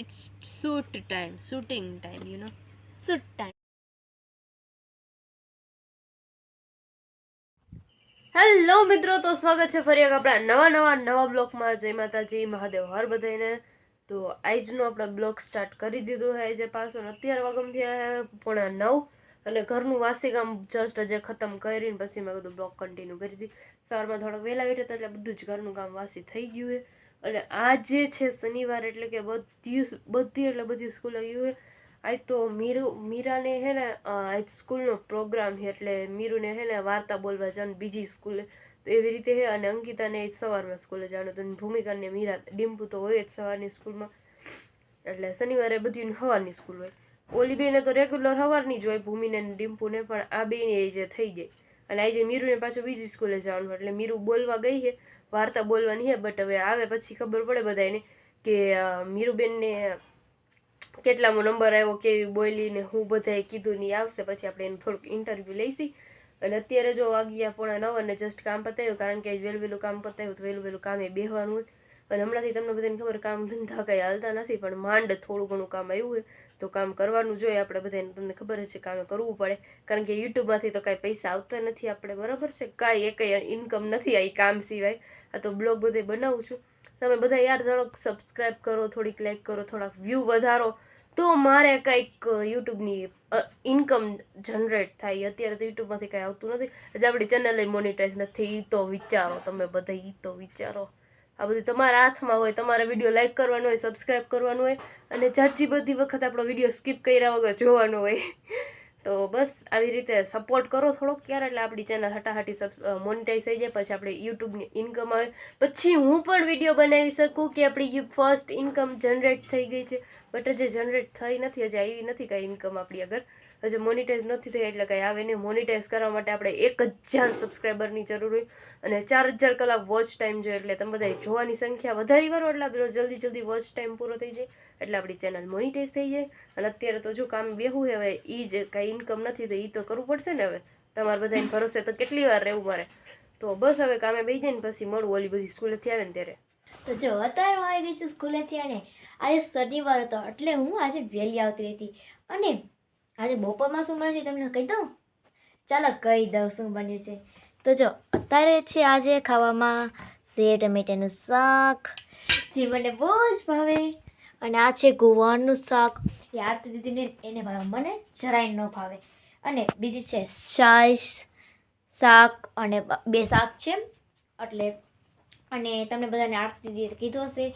It's shoot time, shooting time, you know. Shoot time hello મિત્રો. તો સ્વાગત છે ફરી એક આપણા નવા નવા નવા બ્લોગમાં જય માતાજી મહાદેવ હર બધાને તો આજનો આપણે બ્લોગ સ્ટાર્ટ કરી દીધું છે જે પાછો અત્યાર વાગમ થયા પોણા નવ. અને ઘરનું વાસી કામ જસ્ટ જે ખતમ કરીને પછી મેં કીધું બ્લોક કન્ટિન્યુ કરી દીધી સવારમાં થોડોક વહેલા બેઠા એટલે બધું જ ઘરનું કામ વાસી થઈ ગયું છે અને આજે છે શનિવાર એટલે કે બધી બધી એટલે બધી સ્કૂલ ગયું હોય આજ તો મીરુ, મીરાને હે ને આજ સ્કૂલનો પ્રોગ્રામ છે એટલે મીરુને હે ને વાર્તા બોલવા જવાનું બીજી સ્કૂલે તો એવી રીતે હે અને અંકિતાને આજ સવારમાં સ્કૂલે જવાનું તો ભૂમિકાને મીરા, ડિમ્પુ તો હોય જ સવારની સ્કૂલમાં એટલે શનિવારે બધી સવારની સ્કૂલ હોય. ઓલી બેને તો રેગ્યુલર સવારની જ હોય ભૂમિને ડિમ્પુને, પણ આ બેને એ જે થઈ જાય અને આજે મીરુને પાછું બીજી સ્કૂલે જવાનું એટલે મીરુ બોલવા ગઈ છે. વાર્તા બોલવાની છે બટ હવે આવે પછી ખબર પડે બધાને કે મીરુબેનને કેટલામો નંબર આવ્યો કેવી બોલી ને હું બધાએ કીધું ને આવશે. પછી આપણે એનું થોડુંક ઇન્ટરવ્યૂ લઈશી. અને અત્યારે જો વાગ્યા પોણા નવ અને જસ્ટ કામ પતાવ્યું કારણ કે વહેલું વહેલું કામ પતાવ્યું તો વહેલું વહેલું કામે બેહવાનું હોય. અને હમણાંથી તમને બધાને ખબર કામ ધંધા કંઈ હાલતા નથી, પણ માંડ થોડું ઘણું કામ આવ્યું હોય. તો કામ કરવાનું જોઈએ આપણે બધાને તમને ખબર છે કામે કરવું પડે. કારણ કે યુટ્યુબમાંથી તો કાંઈ પૈસા આવતા નથી આપણે, બરાબર છે? કાંઈ એક ઇન્કમ નથી આ ઈ કામ સિવાય. આ તો બ્લોગ બધે બનાવું છું. તમે બધા યાર જરાક સબસ્ક્રાઈબ કરો, થોડીક લાઈક કરો, થોડાક વ્યૂ વધારો, તો મારે કંઈક યુટ્યુબની ઇન્કમ જનરેટ થાય. અત્યારે તો યુટ્યુબમાંથી કાંઈ આવતું નથી. આજે આપણી ચેનલ મોનિટાઈઝ નથી તો વિચારો તમે બધા તો વિચારો. આ બધું તમારા હાથમાં હોય, તમારા વીડિયો લાઇક કરવાનો હોય સબસ્ક્રાઇબ કરવાનું હોય અને જાજી બધી વખત આપણો વીડિયો સ્કીપ કર્યા વગર જોવાનો હોય. તો બસ આવી રીતે સપોર્ટ કરો થોડોક ક્યારે એટલે આપણી ચેનલ હટાહટી સબ મોનિટાઈઝ થઈ જાય, પછી આપણે યુટ્યુબની ઇન્કમ આવે. પછી હું પણ વીડિયો બનાવી શકું કે આપણી ફર્સ્ટ ઇન્કમ જનરેટ થઈ ગઈ છે. બટ હજી જનરેટ થઈ નથી, હજી આવી નથી કાંઈ ઇન્કમ આપણી આગળ. હજી મોનિટાઈઝ નથી થઈ એટલે કંઈ આવે નહીં. મોનિટાઈઝ કરવા માટે આપણે એક હજાર સબસ્ક્રાઈબરની જરૂર હોય અને ચાર હજાર કલાક વોચ ટાઈમ જોઈએ એટલે તમે બધા જોવાની સંખ્યા વધારી કરો એટલે આપણો જલ્દી જલ્દી વોચ ટાઈમ પૂરો થઈ જાય એટલે આપણી ચેનલ મોનિટાઈઝ થઈ જાય. અને અત્યારે તો જો કામ બેહું હવે એ જ કાંઈ ઇન્કમ નથી તો એ તો કરવું પડશે ને હવે. તમારે બધાને ભરોસે તો કેટલી વાર રહેવું મારે. તો બસ હવે કામે બેસી જાય ને પછી મળું. ઓલી બધી સ્કૂલેથી આવે ને ત્યારે. તો જો અત્યારે હું આવી ગઈ છું સ્કૂલેથી અને આજે શનિવાર હતો એટલે હું આજે વહેલી આવતી હતી. અને આજે બપોરમાં શું બન્યું છે તમને કહી દઉં? ચાલો કહી દઉં શું બન્યું છે. તો જો, અત્યારે છે આજે ખાવામાં સેવ, ટમેટાનું શાક, જે મને બહુ જ ભાવે. અને આ છે ગુવારનું શાક. એ આરતી દીદીને એને ભાવે, મને જરાય ન ભાવે. અને બીજી છે છાશ શાક અને બે શાક છે એટલે, અને તમને બધાને આરતી દીદીએ કીધું હશે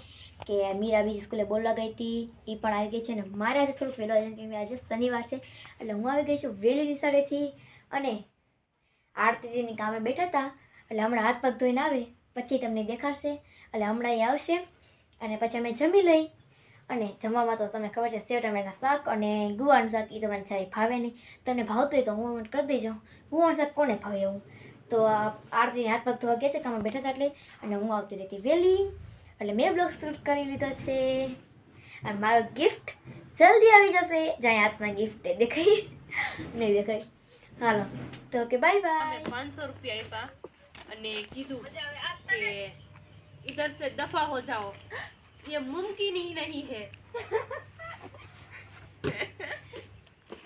કે મીરા બીજી સ્કૂલે બોલવા ગઈ હતી એ પણ આવી ગઈ છે અને મારે આજે થોડુંક વહેલો આવી કેમ કે આજે શનિવાર છે, એટલે હું આવી ગઈ છું વહેલી નિશાળેથી અને આરતી દીદીની કામે બેઠા હતા, એટલે હમણાં હાથ પગ ધોઈને આવે, પછી તમને દેખાડશે, એટલે હમણાં એ આવશે, અને પછી અમે જમી લઈ, અને જમવામાં તો તમને ખબર છે સેવ ટમેટા શાક અને ગુવાનું શાક એ તો મને સારી ભાવે નહીં, તમને ભાવતું હોય તો હું મને કરી દેજો ગુવાનું શાક કોને ભાવે એવું? તો આરતીને હાથ પગ ધોવા ગયા છે કામમાં બેઠા હતા એટલે, અને હું આવતી રહેતી વહેલી એટલે મેં બ્લોગ શૂટ કરી લીધો છે અને મારો ગિફ્ટ જલ્દી આવી જશે જ્યાં હાથમાં ગિફ્ટ દેખાય નહીં દેખાય હાલો તો કે બાય અમે બાય પાંચસો રૂપિયા આપ્યા અને કીધું કે इधर से दफा हो जाओ ये मुमकिन ही नहीं है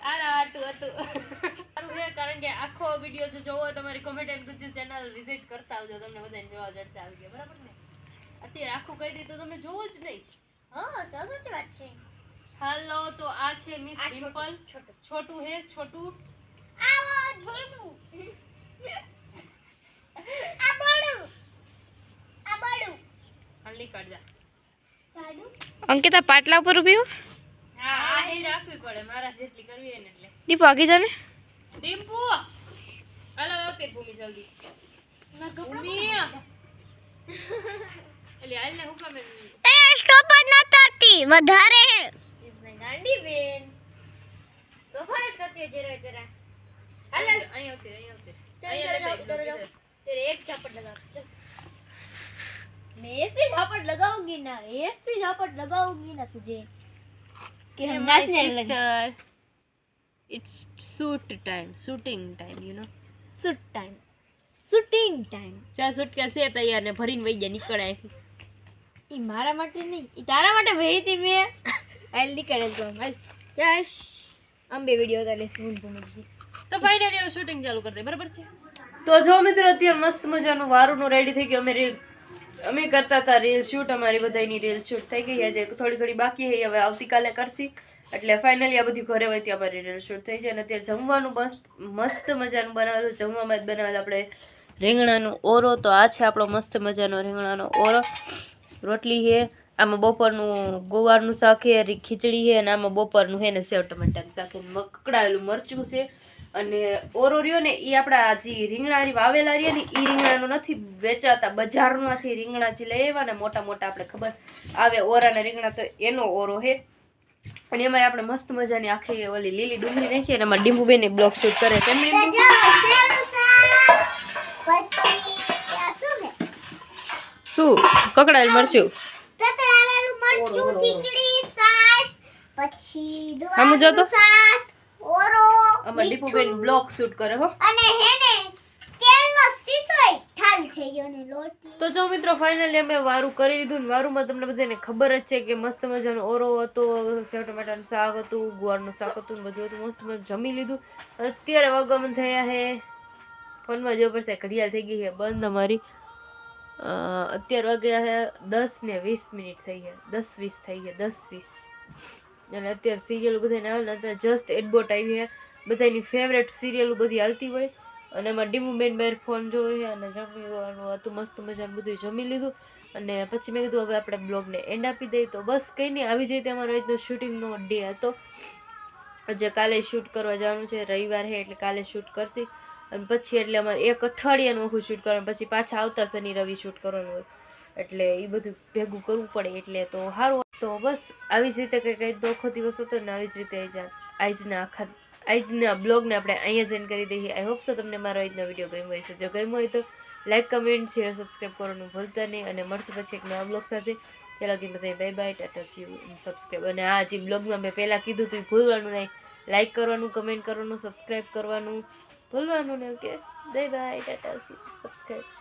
આરા આટું હતું સારું છે કારણ કે આખો વિડીયો જો જોવો હોય તમારી comment and Gujju channel visit કરતા આવજો તમને બધાને જોવા જડશે આવી ગયા બરાબર ને અત્યારે આખું કહી દીધું તમે જોવો જ નહીં. હા સાચી વાત છે. હાલો તો આ છે મિસ આ છોટું, ડિમ્પલ છોટું. છોટું હે છોટું? હાલ નીકળ જા. અંકિતા પાટલા ઉપર ઊભી હા. હા આ હે રાખવી પડે મારા જેટલી કરવી એને ને એટલે. દીપુ આગી જાને. હાલો ઓકે ભૂમિ જલ્દી. ભૂમિ! એટલે હાલ ને હું કામે એ સ્ટોપ જ ન થતી વધારે હે ઇઝ માય ગાંડી બેન તો ફરજ કરતી હોય જરા જરા હાલ હાલ અહીં આવતી રહે, અહીં આવતી રહે. चल અહીંયા इधर લેતા जाओ એકદમ, इधर जाओ ઇધર. तेरे एक झापट लगा चल मैं ऐसे झापट लगाऊंगी ना ऐसे झापट लगाऊंगी ना तुझे कि Hey, हम my नाचने लगे sister. It's shoot time, shooting time, you know. Shoot time shooting time ચા સુટકેસ છે તૈયાર ને ભરીને વહી ગયા નીકળે અહીંથી એ મારા માટે નહીં એ તારા માટે ભરી હતી મેં. હાલ નીકળેલ તો હાલ. ચાલ આમ બે વીડિયો તાલે સ્કૂલ ભણી તો ફાઇનલી હવે શૂટિંગ ચાલુ કરી દે બરાબર છે? તો જો મિત્રો અત્યારે મસ્ત મજાનું વારુંનું રેડી થઈ ગયું. અમે રીલ અમે કરતા હતા રીલ શૂટ અમારી બધાની રીલ શૂટ થઈ ગઈ. આજે થોડી ઘણી બાકી છે હવે આવતીકાલે કરશી. એટલે ફાઇનલી આ બધી ઘરે હોય ત્યાં અમારી રીલ શૂટ થઈ જાય અને અત્યારે જમવાનું મસ્ત મસ્ત મજાનું બનાવેલું જમવામાં જ બનાવેલું આપણે રીંગણાનું ઓરો. તો આ છે આપણો મસ્ત મજાનો રીંગણાનો ઓરો. રોટલી છે આમાં બપોરનું ગોવારનું શાક છે ખીચડી છે અને આમાં બપોરનું છે ને સેવ ટમેટાનું શાક છે મકડાયેલું મરચું છે અને ઓરો રહ્યો ને એ આપણા જે રીંગણાની વાવેલા રહ્યા ને એ રીંગણાનું નથી વેચાતા, બજારમાંથી રીંગણા જે લઈ આવ્યા ને મોટા મોટા આપણે ખબર આવે ઓરાના રીંગણા તો એનો ઓરો છે અને એમાં આપણે મસ્ત મજાની આખી ઓલી લીલી ડુંગળી નાખીએ અને એમાં ડીંબુબેન બ્લોક શૂટ કરે. શું કકડાયેલ મરચું. જો તો. આમાં ડીપુબેન બ્લોક શૂટ કરે હો. તો જો મિત્રો ફાઇનલી અમે વારું કરી દીધું ને વારુંમાં તમને બધાને ખબર જ છે કે મસ્ત મજાનો ઓરો હતો સેવ ટમેટાનું શાક હતું ગુવારનું શાક હતું ને બધું હતું મસ્ત મજાનું જમી લીધું. અત્યારે વાગમન થયા હે ફોનમાં જોવું પડશે ઘડિયાળ થઈ ગઈ છે બંધ અમારી. અત્યારે વાગ્યા દસ ને વીસ મિનિટ થઈ ગયા. દસ વીસ થઈ ગયા, દસ વીસ. અને અત્યારે સિરિયલો બધાને આવે ને અત્યારે જસ્ટ એડબોટ આવી છે બધાની ફેવરેટ સિરિયલો બધી હાલતી હોય. અને એમાં ડીમુબેન બહાર ફોન જોયો છે અને જમવાનું હતું મસ્ત મજાનું બધું જમી લીધું. અને પછી મેં કીધું, હવે આપણે બ્લોગને એન્ડ આપી દઈએ. તો બસ કંઈ નહીં, આવી જાય અમારો આજનો શૂટિંગનો ડે હતો. આજે કાલે શૂટ કરવા જવાનું છે. રવિવાર છે એટલે કાલે શૂટ કરશી. અને પછી એટલે અમારે એક અઠવાડિયાનું આખું શૂટ કરવાનું પછી પાછા આવતા શનિ રવિ શૂટ કરવાનું હોય. એટલે એ બધું ભેગું કરવું પડે, એટલે તો સારું તો બસ, આવી જ રીતે કંઈ કંઈ દોખો દિવસ હતો ને આવી જ રીતે આજ- આજના આખા આજના બ્લોગને આપણે અહીંયા જઈને કરી દઈએ. આઈ હોપ તો તમને મારો આજનો વીડિયો ગમ્યો છે જો ગમ્યો હોય તો લાઈક કમેન્ટ શેર સબસ્ક્રાઈબ કરવાનું ભૂલતા નહીં. અને મળશે પછી એક નવા બ્લોગ સાથે. ત્યાં લગી બધા bye bye tata see subscribe અને આ જે બ્લોગમાં મેં પહેલાં કીધું હતું એ ભૂલવાનું નહીં. લાઈક કરવાનું કમેન્ટ કરવાનું સબસ્ક્રાઈબ કરવાનું. ભૂલવાનું નહીં okay bye bye tata see subscribe